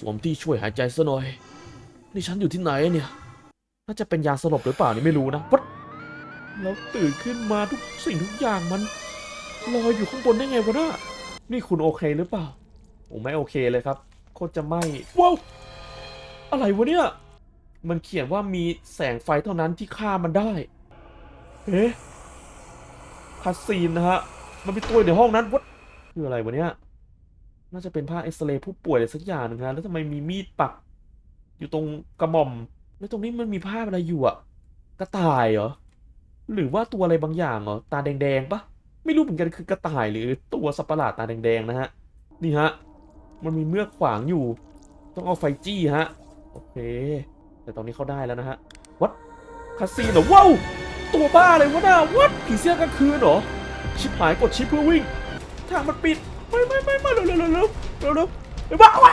สวมที่ช่วยหายใจซะหน่อย นี่ฉันอยู่ที่ไหนเนี่ย น่าจะเป็นยาสลบหรือเปล่านี่ไม่รู้นะวัดแล้วตื่นขึ้นมาทุกสิ่งทุกอย่างมันลอยอยู่ข้างบนได้ไงวะน่ะนี่คุณโอเคหรือเปล่าผมไม่โอเคเลยครับ โคตรจะไหม่ว้าว อะไรวะเนี่ย มันเขียนว่ามีแสงไฟเท่านั้นที่ฆ่ามันได้ เอ๊ะคัสซีนนะฮะ มันเป็นตัวในห้องนั้นวัดคืออะไรวะเนี่ย น่าจะเป็นผ้าเอ็กซเรย์ผู้ป่วยอะไรสักอย่างนึงนะแล้วทำไมมีมีดปัก อยู่ตรงกระหม่อม แล้วตรงนี้มันมีภาพอะไรอยู่อะกระต่ายเหรอ หรือว่าตัวอะไรบางอย่างเหรอ ตาแดงๆปะไม่รู้เหมือนกันคือกระต่ายหรือตัวสัตว์ประหลาดตาแดงๆนะฮะ นี่ฮะ มันมีเมือกขวางอยู่ ต้องเอาไฟจี้ฮะ โอเค แต่ตอนนี้เข้าได้แล้วนะฮะ วัดคาซีนเหรอว้าว ตัวบ้าเลยวะน่าวัดผีเสื้อกลางคืนเหรอ ชิบหายกดชิปเพื่อวิ่ง ทางมันปิด ไม่ไม่ไม่ไม่เร็วเร็วเร็วเร็วเร็วเร็วเร็วบ้าวะ